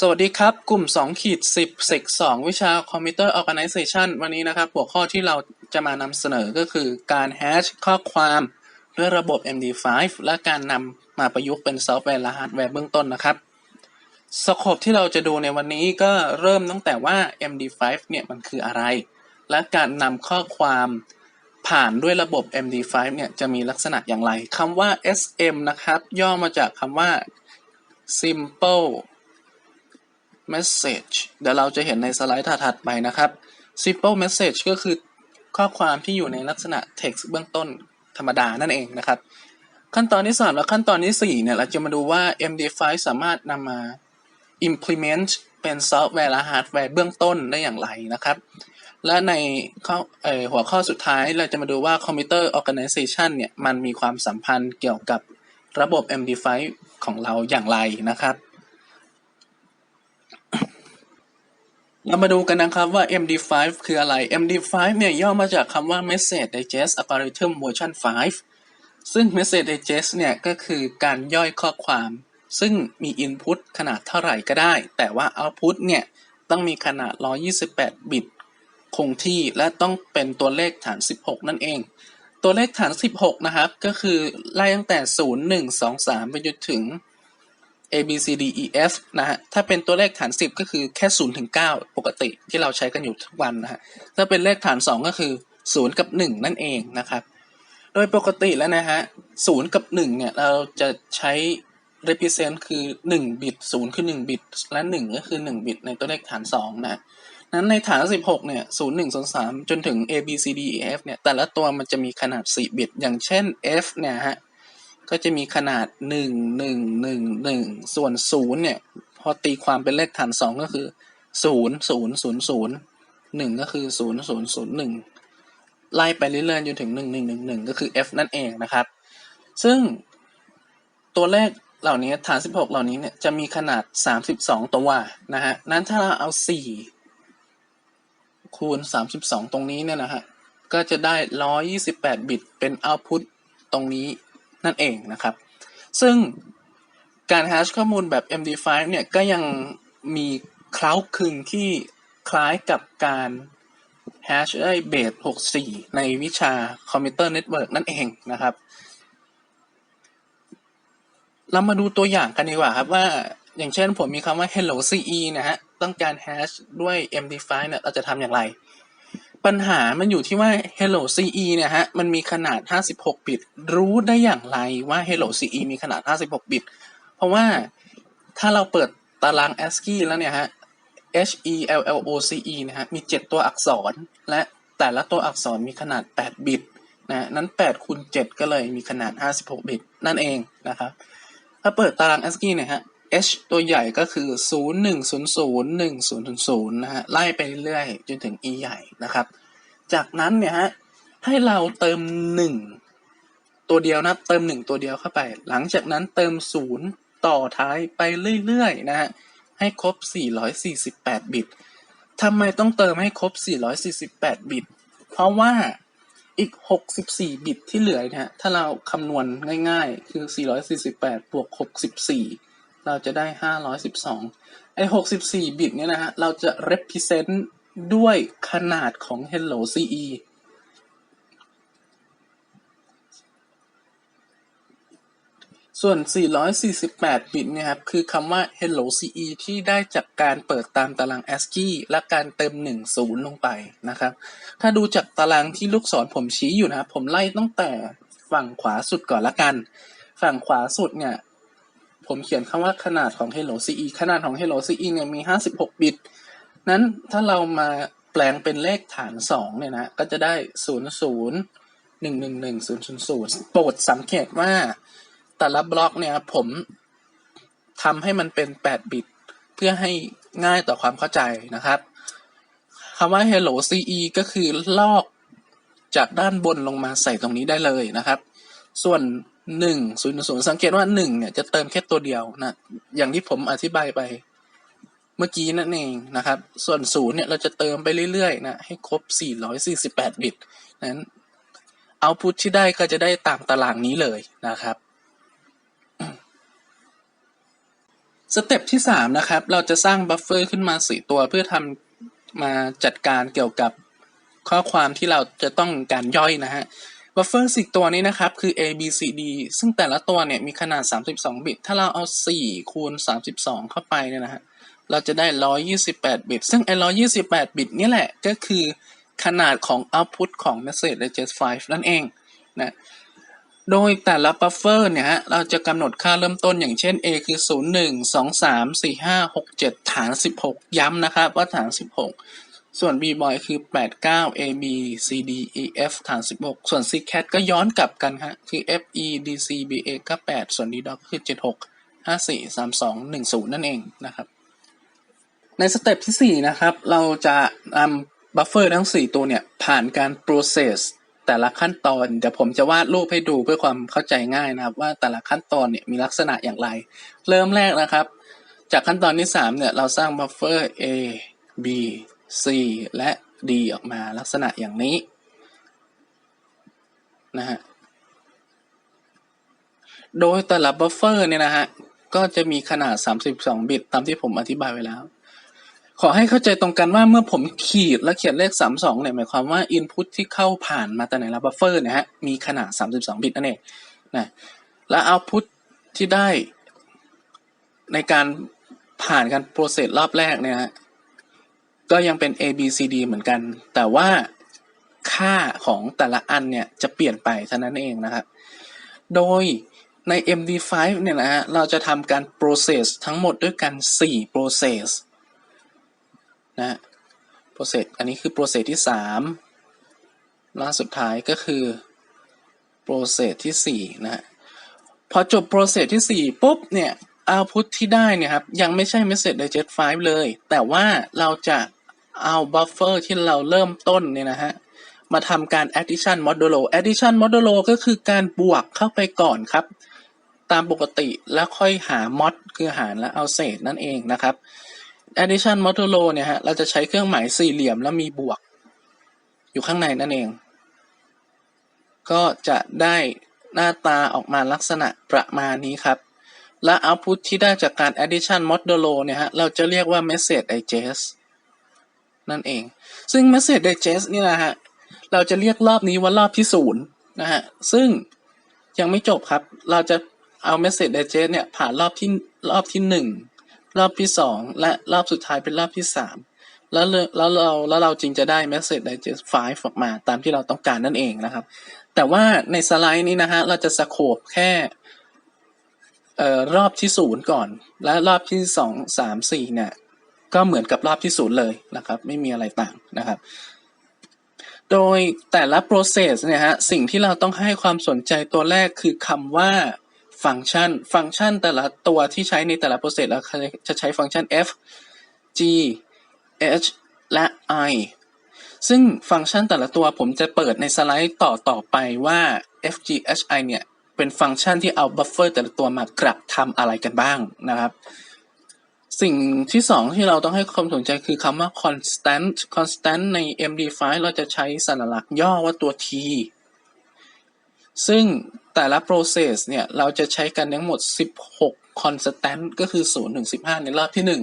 สวัสดีครับ กลุ่ม2ขีด10เซก2วิชา Computer Organization วันนี้นะครับ หัวข้อที่เราจะมานำเสนอก็คือการแฮชข้อความด้วยระบบ MD5 และการนำมาประยุกต์เป็นซอฟต์แวร์และฮาร์ดแวร์เบื้องต้นนะครับสโคปที่เราจะดูในวันนี้ก็เริ่มตั้งแต่ว่า MD5 เนี่ยมันคืออะไร และการนำข้อความผ่านด้วยระบบ MD5 เนี่ยจะมีลักษณะอย่างไรคำว่า SM นะครับ ย่อมาจากคำว่า simple message เดี๋ยวเราจะเห็นในสไลด์ถัดๆไปนะครับ simple message ก็คือข้อความที่อยู่ในลักษณะ text เบื้องต้นธรรมดานั่นเองนะครับ ขั้นตอนที่ 3 และขั้นตอนที่ 4 เนี่ย เราจะมาดูว่า MD5 สามารถนำมา implement เป็นซอฟต์แวร์และฮาร์ดแวร์เบื้องต้นได้อย่างไรนะครับ และในข้อหัวข้อสุดท้ายเราจะมาดูว่า Computer Organization เนี่ย มันมีความสัมพันธ์เกี่ยวกับระบบ MD5 ของเราอย่างไรนะครับ เรามาดูกันนะครับว่า MD5 คืออะไร MD5 เนี่ยย่อมาจากคำว่า Message Digest Algorithm Version 5 ซึ่ง Message Digest เนี่ยก็คือการย่อยข้อความ ซึ่งมี Input ขนาดเท่าไหร่ก็ได้ แต่ว่า Output เนี่ยต้องมีขนาด 128 บิต คงที่และต้องเป็นตัวเลขฐาน 16 นั่นเอง ตัวเลขฐาน 16 นะครับ ก็คือไล่ตั้งแต่ 0 1 2 3 ไปจนถึง A B C D E F นะฮะ ถ้าเป็นตัวเลขฐาน 10 ก็คือแค่0ถึง9ปกติที่เราใช้กันอยู่ทุกวันนะฮะ ถ้าเป็นเลขฐาน 2 ก็คือ 0 กับ 1 นั่นเองนะครับ โดยปกติแล้วนะฮะ0กับ 1 เนี่ย เราจะใช้ represent คือ 1 บิต 0 คือ 1 บิต และ 1 ก็คือ 1 บิตในตัวเลขฐาน 2 นะนั้นในฐาน 16 เนี่ย 0 1 2 3จนถึง A B C D E F เนี่ย แต่ละตัวมันจะมีขนาด 4 บิต อย่างเช่น F เนี่ยฮะ ก็จะมีขนาด1 1 1 1ส่วน0เนี่ย พอตีความเป็นเลขฐาน2ก็คือ0 0 0 0 1ก็คือ0 0 0 1ไล่ไปเรื่อยๆจนถึง1 1 1 1ก็คือ F นั่นเองนะครับ ซึ่งตัวเลขเหล่านี้ฐาน 16 เหล่านี้เนี่ยจะมีขนาด 32 ตัวนะฮะ นั้นถ้าเราเอา 4 คูณ 32 ตรงนี้เนี่ยนะฮะ ก็จะได้ 128 บิตเป็น output ตรงนี้ นั่นเองนะครับ ซึ่งการแฮชข้อมูลแบบ MD5 เนี่ยก็ยังมีเคล้าคลึงที่คล้ายกับการแฮชได้เบส64 ในวิชาคอมพิวเตอร์เน็ตเวิร์กนั่นเองนะครับ เรามาดูตัวอย่างกันดีกว่าครับว่าอย่างเช่นผมมีคำว่า hello ce นะฮะ ต้องการแฮชด้วย MD5 เนี่ยเราจะทำอย่างไร ปัญหามันอยู่ที่ว่า hello ce เนี่ยฮะ มันมีขนาด 56 บิต รู้ได้อย่างไรว่า hello ce มีขนาด 56 บิต เพราะว่าถ้าเราเปิดตาราง ASCII แล้วเนี่ยฮะ h e l l o c e นะฮะ มี 7 ตัวอักษร และแต่ละตัวอักษรมีขนาด 8 บิตนะนั้น8คูณ7ก็เลยมีขนาด 56 บิต นั่นเองนะครับ ถ้าเปิดตาราง ASCII เนี่ยฮะ h ตัวใหญ่ก็คือ 0 1 0 0 1 0 0 0นะฮะไล่ไปเรื่อยๆจนถึง e ใหญ่นะครับ จากนั้นเนี่ยฮะให้เราเติม 1 ตัวเดียวนะเติม 1 ตัวเดียวเข้าไป หลังจากนั้นเติม 0 ต่อท้ายไปเรื่อยๆนะฮะให้ครบ 448 บิตทำไมต้องเติมให้ครบ 448 บิต เพราะว่าอีก 64 บิตที่เหลือนะฮะถ้าเราคำนวณง่ายๆ คือ 448 บวก 64 เราจะได้ 512 ไอ้64 บิตเนี่ยนะฮะ เราจะ represent ด้วยขนาดของ hello ce ส่วน 448 บิตเนี่ยครับ คือคำว่า hello ce ที่ได้จากการเปิดตามตาราง ASCII และการเติม 1 0 ลงไปนะครับ ถ้าดูจากตารางที่ลูกศรผมชี้อยู่นะครับ ผมไล่ตั้งแต่ฝั่งขวาสุดก่อนละกัน ฝั่งขวาสุดเนี่ย ผมเขียนคำว่าขนาดของ hello ce ขนาดของ hello ce เนี่ยมี 56 บิต นั้นถ้าเรามาแปลงเป็นเลขฐาน 2 เนี่ยนะ ก็จะได้ 0 0 1 1 1 0 0 0 โปรดสังเกตว่าแต่ละบล็อกเนี่ยผมทำให้มันเป็น 8 บิต เพื่อให้ง่ายต่อความเข้าใจนะครับคำว่า hello ce ก็คือลอกจากด้านบนลงมาใส่ตรงนี้ได้เลยนะครับ ส่วน 1 0 0สังเกตว่า1เนี่ยจะเติมแค่ตัวเดียวนะ อย่างที่ผมอธิบายไปเมื่อกี้นั่นเองนะครับ ส่วน0เนี่ยเราจะเติมไปเรื่อยๆนะให้ครบ 448 บิต นั้นเอาพุทที่ได้ก็จะได้ตามตารางนี้เลยนะครับ สเต็ปที่สามนะครับ เราจะสร้างบัฟเฟอร์ขึ้นมาสี่ตัวเพื่อทำมาจัดการเกี่ยวกับข้อความที่เราจะต้องการย่อยนะฮะ บัฟเฟอร์สี่ตัวนี้นะครับ คือ A B C D ซึ่งแต่ละตัวเนี่ยมีขนาด 32 บิต ถ้าเราเอา 4 คูณ 32 เข้าไปเนี่ยนะฮะ เราจะได้ 128 บิต ซึ่งไอ้128 บิตนี่แหละก็คือขนาดของ output ของ message digest file นั่นเองนะ โดยแต่ละบัฟเฟอร์เนี่ยฮะ เราจะกำหนดค่าเริ่มต้นอย่างเช่น A คือ 0 1 2 3 4 5 6 7 ฐาน 16 ย้ำนะครับว่าฐาน 16 ส่วน B boy คือ 8 9 A B C D E F ฐาน 16 ส่วน C cat ก็ย้อนกลับกันฮะ คือ F E D C B A ก็ 8 ส่วน D dog คือ 76 54 32 10 นั่นเองนะครับ ในสเต็ปที่ 4 นะครับ เราจะนำบัฟเฟอร์ทั้ง 4 ตัวเนี่ย ผ่านการ process แต่ละขั้นตอน เดี๋ยวผมจะวาดรูปให้ดูเพื่อความเข้าใจง่ายนะครับ ว่าแต่ละขั้นตอนเนี่ยมีลักษณะอย่างไร เริ่มแรกนะครับ จากขั้นตอนที่ 3 เนี่ย เราสร้างบัฟเฟอร์ A B C และ D ออกมาลักษณะอย่างนี้นะฮะ โดยแต่ละบัฟเฟอร์เนี่ยนะฮะ ก็จะมีขนาด 32 บิตตามที่ผมอธิบายไว้แล้ว ขอให้เข้าใจตรงกันว่าเมื่อผมขีดและเขียนเลข 32 เนี่ยหมายความว่า Input ที่เข้าผ่านมาแต่ไหนละบัฟเฟอร์นี่ยฮะ มีขนาด 32 บิตนั่นเองนะและ Output ที่ได้ในการผ่านการโปรเซสรอบแรกเนี่ยฮะ ก็ยังเป็น A B C D เหมือนกัน แต่ว่าค่าของแต่ละอันเนี่ยจะเปลี่ยนไปเท่านั้นเองนะครับ โดยใน MD5 เนี่ยนะฮะ เราจะทำการ process ทั้งหมดด้วยกัน 4 process นะ process อันนี้คือ process ที่ 3 ล่าสุดท้ายก็คือ process ที่ 4 นะฮะ พอจบ process ที่ 4 ปุ๊บ เนี่ย output ที่ได้เนี่ยครับ ยังไม่ใช่ message digest file เลย แต่ว่าเราจะเอา buffer ที่เราเริ่มต้นเนี่ยนะฮะ มาทำการ addition modulo addition modulo ก็คือการบวกเข้าไปก่อนครับ ตามปกติแล้วค่อยหา mod คือหารและเอาเศษนั่นเองนะครับ addition modulo เนี่ยฮะ เราจะใช้เครื่องหมายสี่เหลี่ยมแล้วมีบวก อยู่ข้างในนั่นเอง ก็จะได้หน้าตาออกมาลักษณะประมาณนี้ครับ และ output ที่ได้จากการ addition modulo เนี่ยฮะ เราจะเรียกว่า message digest นั่นเอง ซึ่ง message digest นี่นะฮะ เราจะเรียกรอบนี้ว่ารอบที่ศูนย์นะฮะ ซึ่งยังไม่จบครับ เราจะเอา message digest เนี่ย ผ่านรอบที่รอบที่หนึ่งรอบที่สองและรอบสุดท้ายเป็นรอบที่สามแล้วแล้วเราแล้วเราจึงจะได้ message digest 5ออกมาตามที่เราต้องการนั่นเองนะครับ แต่ว่าในสไลด์นี้นะฮะ เราจะสโคปแค่ เอ่อรอบที่ศูนย์ก่อน และรอบที่สองสามสี่เนี่ยก็เหมือนกับรอบที่ศูนย์เลยนะครับ ไม่มีอะไรต่างนะครับ โดยแต่ละ process เนี่ยฮะสิ่งที่เราต้องให้ความสนใจตัวแรกคือคำว่าฟังก์ชัน ฟังก์ชันแต่ละตัวที่ใช้ในแต่ละ process เราจะใช้ฟังก์ชัน f g h และ i ซึ่งฟังก์ชันแต่ละตัวผมจะเปิดในสไลด์ต่อต่อไปว่า f g h i เนี่ย เป็นฟังก์ชันที่เอาบัฟเฟอร์แต่ละตัวมากลับทำอะไรกันบ้างนะครับ สิ่งที่สองที่เราต้องให้ความสนใจคือคำว่า constant constant ใน MD5 เราจะใช้สัญลักษณ์ย่อว่าตัว t ซึ่งแต่ละ process เนี่ย เราจะใช้กันทั้งหมด 16 constant ก็คือ 0 ถึง 15 ในรอบที่ 1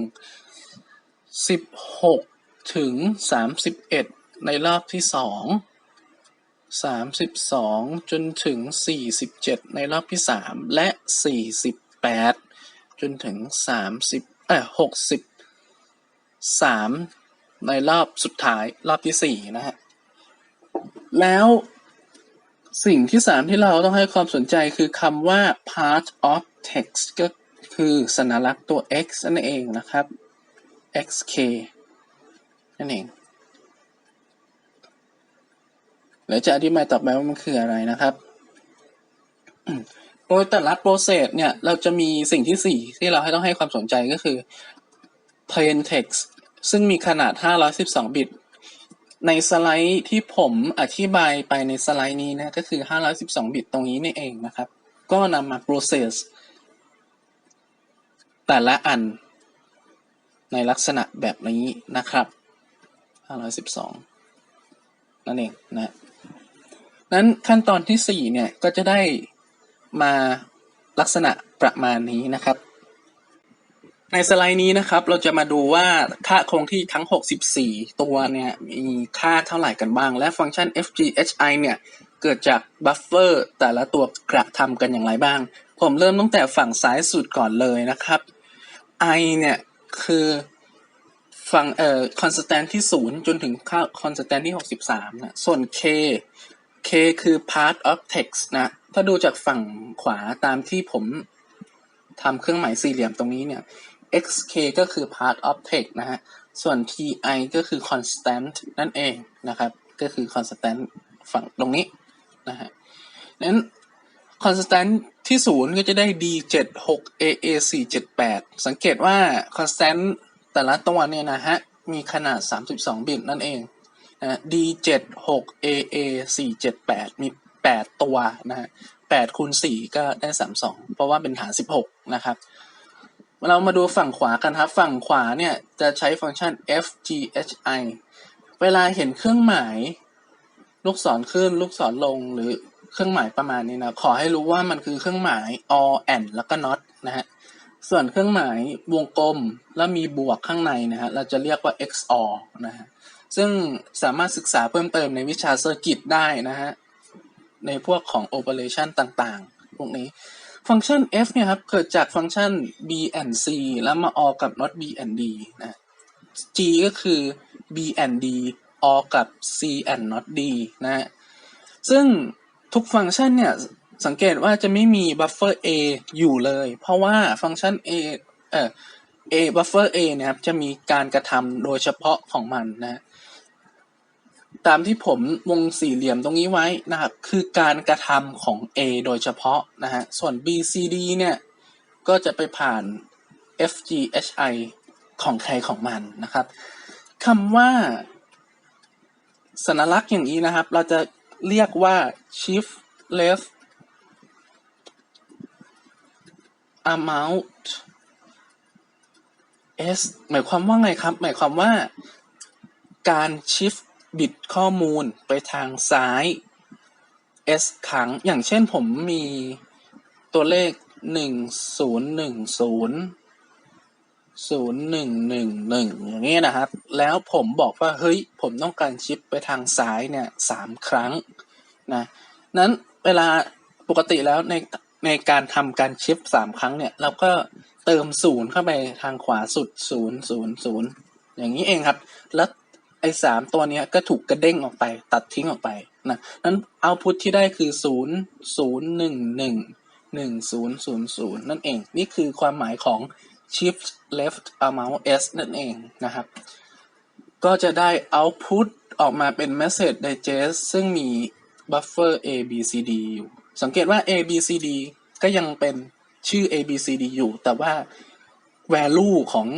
16 ถึง 31 ในรอบที่ 2 32จนถึง47ในรอบที่3และ48จนถึง30เอ่อ63ในรอบสุดท้ายรอบที่4นะฮะแล้วสิ่งที่สามที่เราต้องให้ความสนใจคือคำว่า part of text ก็คือสัญลักษณ์ตัว x นั่นเองนะครับ xk นั่นเอง แล้วจะอธิบายต่อไปว่ามันคืออะไรนะครับ โดยแต่ละ process เนี่ย เราจะมีสิ่งที่สี่ที่เราให้ต้องให้ความสนใจก็คือ plain text ซึ่งมีขนาด 512 บิต ในสไลด์ที่ผมอธิบายไปในสไลด์นี้นะก็คือ 512 บิตตรงนี้นี่เองนะครับ ก็นำมา process แต่ละอันในลักษณะแบบนี้นะครับ 512 นั่นเองนะ นั้นขั้นตอนที่ 4 เนี่ย ก็จะได้มาลักษณะประมาณนี้นะครับ ในสไลด์นี้นะครับ เราจะมาดูว่าค่าคงที่ทั้ง 64 ตัวเนี่ย มีค่าเท่าไหร่กันบ้าง และฟังก์ชัน fghi เนี่ย เกิดจากบัฟเฟอร์แต่ละตัวกระทำกันอย่างไรบ้าง ผมเริ่มตั้งแต่ฝั่งซ้ายสุดก่อนเลยนะครับ i เนี่ย คือฝั่งเอ่อ constant ที่ 0 จนถึงค่า constant ที่ 63นะส่วน k k คือ part of text นะ ถ้าดูจากฝั่งขวาตามที่ผมทำเครื่องหมายสี่เหลี่ยมตรงนี้เนี่ย xk ก็คือ part of text นะฮะ ส่วน ti ก็คือ constant นั่นเองนะครับ ก็คือ constant ฝั่งตรงนี้นะฮะนั้น constant ที่ 0 ก็จะได้ d 7 6 aa 4 7 8 สังเกตว่า constant แต่ละตัวเนี่ยนะฮะ มีขนาด 32 บิตนั่นเอง นะ d 7 6 aa 4 7 8มี8ตัวนะฮะ8คูณ4ก็ได้32เพราะว่าเป็นฐาน16นะครับ เรามาดูฝั่งขวากันครับ ฝั่งขวาเนี่ยจะใช้ฟังก์ชัน fghi เวลาเห็นเครื่องหมาย ลูกศรขึ้น ลูกศรลงหรือเครื่องหมายประมาณนี้นะ ขอให้รู้ว่ามันคือเครื่องหมาย or and แล้วก็ not นะฮะส่วนเครื่องหมายวงกลมแล้วมีบวกข้างในนะฮะเราจะเรียกว่า XOR นะฮะ ซึ่งสามารถศึกษาเพิ่มเติมในวิชาเซอร์กิตได้นะฮะ ในพวกของ operation ต่างๆ พวกนี้ ฟังก์ชัน f เนี่ยครับ เกิดจากฟังก์ชัน b and c แล้วมา or กับ not b and d นะ g ก็คือ b and d or กับ c and not d นะฮะ ซึ่งทุกฟังก์ชันเนี่ยสังเกตว่าจะไม่มีบัฟเฟอร์ a อยู่เลย เพราะว่าฟังก์ชัน a เอ่อ a บัฟเฟอร์ a นะครับจะมีการกระทำโดยเฉพาะของมันนะ ตามที่ผมวงสี่เหลี่ยมตรงนี้ไว้นะครับ คือการกระทำของ a โดยเฉพาะนะฮะ ส่วน b c d เนี่ย ก็จะไปผ่าน f g h i ของใครของมันนะครับคำว่า สัญลักษณ์อย่างนี้นะครับ เราจะเรียกว่า shift left amount s หมายความว่าไงครับ หมายความว่าการ shift บิตข้อมูลไปทางซ้าย s ครั้ง อย่างเช่นผมมีตัวเลขหนึ่งศูนย์หนึ่งศูนย์ศูนย์หนึ่งหนึ่งหนึ่งอย่างนี้นะครับ แล้วผมบอกว่า เฮ้ย ผมต้องการชิปไปทางซ้ายเนี่ยสามครั้งนะนั้นเวลาปกติแล้วในในการทำการชิปสามครั้งเนี่ยเราก็เติมศูนย์เข้าไปทางขวาสุดศูนย์ศูนย์ศูนย์อย่างนี้เองครับ แล้ว ไอ้สามตัวเนี้ยก็ถูกกระเด้งออกไป ตัดทิ้งออกไปนะนั้นเอาพุทที่ได้คือศูนย์ศูนย์หนึ่งหนึ่งหนึ่งศูนย์ศูนย์ศูนย์นั่นเอง นี่คือความหมายของ shift left amount s นั่นเองนะครับ ก็จะได้ output ออกมาเป็น message digest ซึ่งมี buffer a b c d อยู่ สังเกตว่า a b c d ก็ยังเป็นชื่อ a b c d อยู่ แต่ว่า value ของ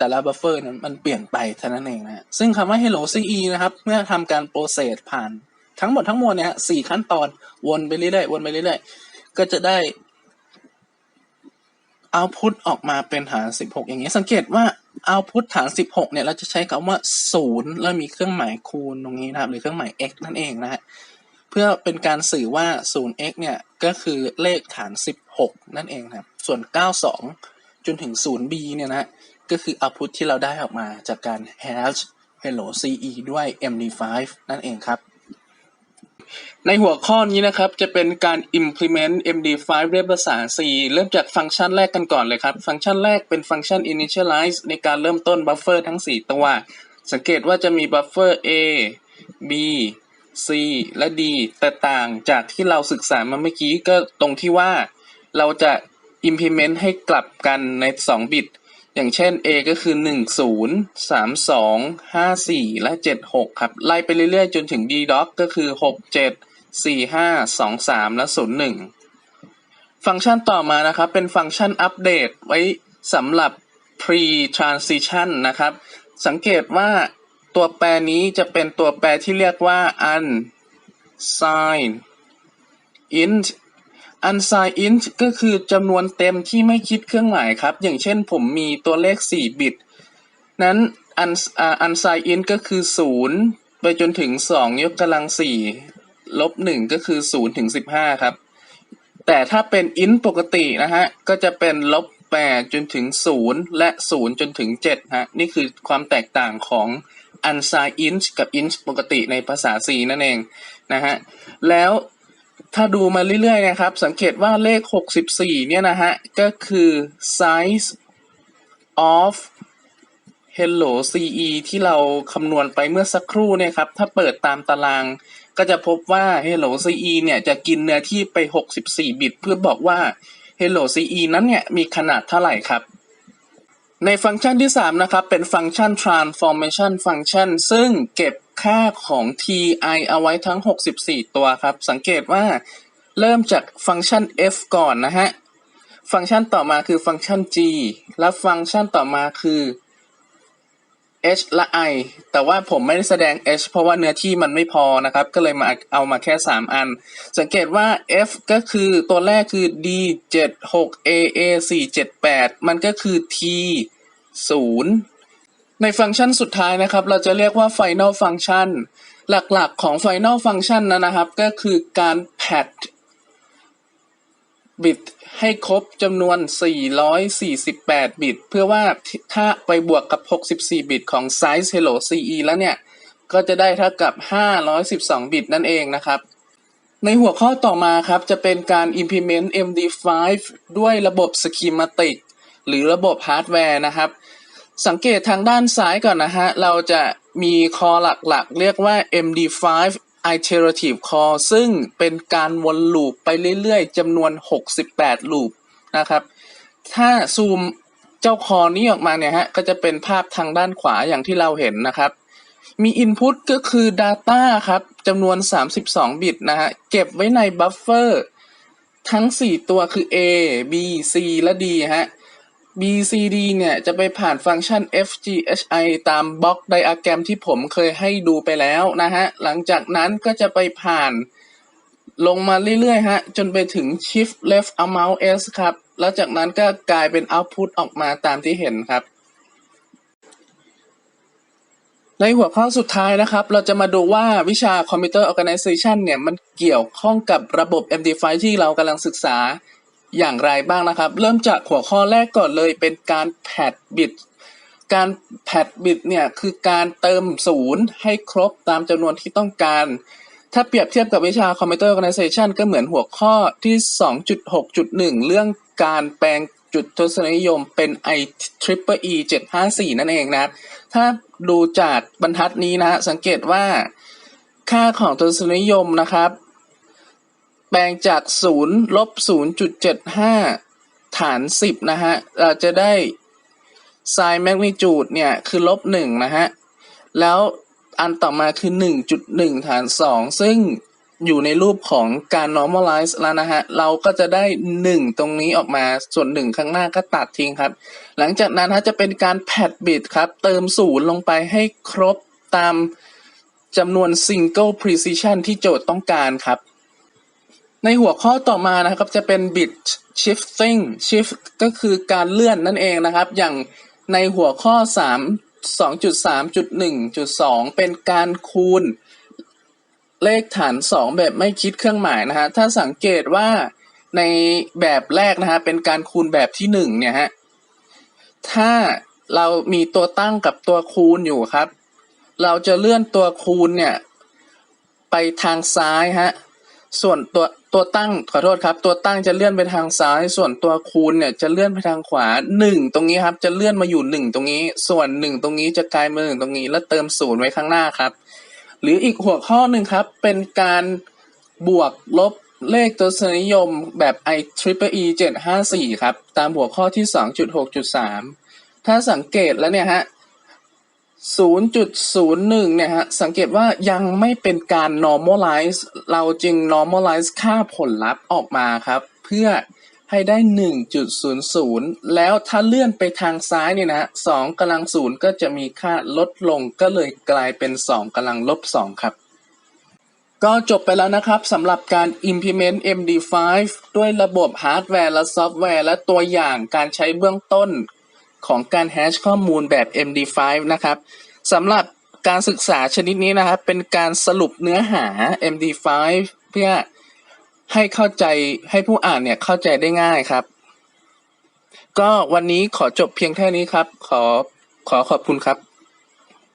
แต่ละ buffer นั้นมันเปลี่ยนไปเท่านั้น eng นะซึ่งคำว่า hello ce นะครับ เมื่อทำการ process ผ่านทั้งหมดทั้งมวลเนี่ยสี่ขั้นตอนวนไปเรื่อยๆวนไปเรื่อยๆ ก็จะได้ output ออกมาเป็นฐาน 16 อย่างนี้สังเกตว่า output ฐาน 16 เนี่ย เราจะใช้คำว่า 0 แล้วมีเครื่องหมายคูณตรงนี้นะครับ หรือเครื่องหมาย x นั่นเองนะฮะเพื่อเป็นการสื่อว่า 0x เนี่ย ก็คือเลขฐาน 16 นั่นเองครับ ส่วน 92 จนถึง 0b เนี่ยนะ ก็คือ output ที่เราได้ออกมาจากการ hash hello ce ด้วย md5 นั่นเองครับ ในหัวข้อนี้นะครับจะเป็นการ implement MD5 ด้วยภาษา C เริ่มจากฟังก์ชันแรกกันก่อนเลยครับ ฟังก์ชันแรกเป็นฟังก์ชัน initialize ในการเริ่มต้นบัฟเฟอร์ทั้ง 4 ตัว สังเกตว่าจะมีบัฟเฟอร์ A B C และ D แต่ต่างจากที่เราศึกษามาเมื่อกี้ก็ตรงที่ว่าเราจะ implement ให้กลับกันใน 2 บิต อย่างเช่น A ก็คือ 1 0 3 2 5 4 และ 7 6 ครับ ไล่ไปเรื่อยๆ จนถึง D doc ก็คือ 6 7 4 5 2 3 และ 0 1 ฟังก์ชันต่อมานะครับ เป็นฟังก์ชันอัปเดตไว้สำหรับ pre transition นะครับ สังเกตว่าตัวแปรนี้จะเป็นตัวแปรที่เรียกว่า unsigned int unsigned int ก็คือจำนวนเต็มที่ไม่คิดเครื่องหมายครับ อย่างเช่นผมมีตัวเลข 4 บิต นั้น unsigned int ก็คือ 0 ไปจนถึง 2 ยกกำลัง 4 ลบ 1 ก็คือ 0 ถึง 15 ครับ แต่ถ้าเป็น int ปกตินะฮะ ก็จะเป็นลบ 8 จนถึง 0 และ 0 จนถึง 7 ฮะ นี่คือความแตกต่างของ unsigned int กับ int ปกติในภาษา C นั่นเองนะฮะ แล้ว ถ้าดูมาเรื่อยๆนะครับ สังเกตว่าเลข 64 เนี่ยนะฮะ ก็คือ size of hello ce ที่เราคำนวณไปเมื่อสักครู่เนี่ยครับ ถ้าเปิดตามตาราง ก็จะพบว่า hello ce เนี่ยจะกินเนื้อที่ไป 64 บิต เพื่อบอกว่า hello ce นั้นเนี่ยมีขนาดเท่าไหร่ครับ ในฟังก์ชันที่ 3 นะครับ เป็นฟังก์ชัน transformation function ซึ่งเก็บค่าของ ti เอาไว้ทั้ง 64 ตัวครับ สังเกตว่าเริ่มจากฟังก์ชัน f ก่อนนะฮะ ฟังก์ชันต่อมาคือฟังก์ชัน g และฟังก์ชันต่อมาคือ h และ i แต่ว่าผมไม่ได้แสดง h เพราะว่าเนื้อที่มันไม่พอนะครับ ก็เลยมาเอามาแค่ 3 อัน สังเกตว่า f ก็คือตัวแรกคือ d 7 6 a a 4 7 8 มันก็คือ t 0 ในฟังก์ชันสุดท้ายนะครับ เราจะเรียกว่า final function หลักๆของ final function นั้นนะครับ ก็คือการ pad บิต ให้ครบจำนวน 448 บิต เพื่อว่าถ้าไปบวกกับ 64 บิตของ size hello ce แล้วเนี่ย ก็จะได้เท่ากับ 512 บิตนั่นเองนะครับ ในหัวข้อต่อมาครับ จะเป็นการ implement MD5 ด้วยระบบ schematic หรือระบบฮาร์ดแวร์นะครับ สังเกตทางด้านซ้ายก่อนนะฮะ เราจะมีคอหลักๆ เรียกว่า MD5 iterative call ซึ่งเป็นการวนลูปไปเรื่อยๆจำนวน 68 ลูปนะครับ ถ้าซูมเจ้าคอนี้ออกมาเนี่ยฮะ ก็จะเป็นภาพทางด้านขวาอย่างที่เราเห็นนะครับ มี Input ก็คือ Data ครับจำนวน 32 บิตนะฮะ เก็บไว้ในบัฟเฟอร์ทั้ง 4 ตัวคือ A B C และ D ฮะ BCD เนี่ย จะไปผ่านฟังก์ชัน FGHI ตามบล็อกไดอะแกรมที่ผมเคยให้ดูไปแล้วนะฮะ หลังจากนั้นก็จะไปผ่านลงมาเรื่อยๆฮะ จนไปถึง Shift Left Amount S ครับ แล้วจากนั้นก็กลายเป็น Output ออกมาตามที่เห็นครับ ในหัวข้อสุดท้ายนะครับ เราจะมาดูว่าวิชา Computer Organization เนี่ย มันเกี่ยวข้องกับระบบ MD5 ที่เรากำลังศึกษา อย่างไรบ้างนะครับ เริ่มจากหัวข้อแรกก่อนเลยเป็นการแพดบิตการแพดบิตเนี่ยคือการเติมศูนย์ให้ครบตามจำนวนที่ต้องการ ถ้าเปรียบเทียบกับวิชา Computer Organization ก็เหมือนหัวข้อที่ 2.6.1 เรื่องการแปลงจุดทศนิยมเป็น i triple e 754 นั่นเองนะ ถ้าดูจากบรรทัดนี้นะฮะสังเกตว่า ค่าของทศนิยมนะครับ แปลงจาก0ลบ0.75ฐาน10นะฮะเราจะได้ sin magnitude เนี่ยคือลบ1นะฮะ แล้วอันต่อมาคือ1.1ฐาน2ซึ่งอยู่ในรูปของการ normalize แล้วนะฮะ เราก็จะได้ 1 ตรงนี้ออกมาส่วน 1 ข้างหน้าก็ตัดทิ้งครับ หลังจากนั้นฮะจะเป็นการ pad bit ครับ เติม0ลงไปให้ครบตามจำนวน single precision ที่โจทย์ต้องการครับ ในหัวข้อต่อมานะครับจะเป็น bit shifting shift ก็คือการเลื่อนนั่นเองนะครับ อย่างในหัวข้อ 3 2.3.1.2 เป็นการคูณ เลขฐาน 2 แบบไม่คิดเครื่องหมายนะฮะถ้าสังเกตว่าในแบบแรกนะฮะเป็นการคูณแบบที่1เนี่ยฮะถ้าเรามีตัวตั้งกับตัวคูณอยู่ครับ เราจะเลื่อนตัวคูณเนี่ยไปทางซ้ายฮะส่วนตัว ตัวตั้งขอโทษครับ ตัวตั้งจะเลื่อนไปทางซ้าย ส่วนตัวคูณเนี่ยจะเลื่อนไปทางขวาหนึ่งตรงนี้ครับ จะเลื่อนมาอยู่หนึ่งตรงนี้ ส่วนหนึ่งตรงนี้จะกลายมาหนึ่งตรงนี้ แล้วเติมศูนย์ไว้ข้างหน้าครับ หรืออีกหัวข้อหนึ่งครับ เป็นการบวกลบเลขตัวสนิยมแบบ i triple e 754 ครับ ตามหัวข้อที่ 2.6.3 ถ้าสังเกตแล้วเนี่ยฮะ 0.01 เนี่ยฮะ สังเกตว่ายังไม่เป็นการ normalize เราจึง normalize ค่าผลลัพธ์ออกมาครับ เพื่อให้ได้ 1.00 แล้วถ้าเลื่อนไปทางซ้ายเนี่ยนะ2กำลังศูนย์ก็จะมีค่าลดลงก็เลยกลายเป็น 2กำลังลบ 2 ครับ ก็จบไปแล้วนะครับสำหรับการ implement MD5 ด้วยระบบฮาร์ดแวร์และซอฟต์แวร์และตัวอย่างการใช้เบื้องต้น ของการแฮชข้อมูลแบบ MD5 นะครับสำหรับการศึกษาชนิดนี้นะครับ เป็นการสรุปเนื้อหา MD5 เพื่อให้เข้าใจให้ผู้อ่านเนี่ยเข้าใจได้ง่ายครับ ก็วันนี้ขอจบเพียงแค่นี้ครับ ขอขอขอบคุณครับ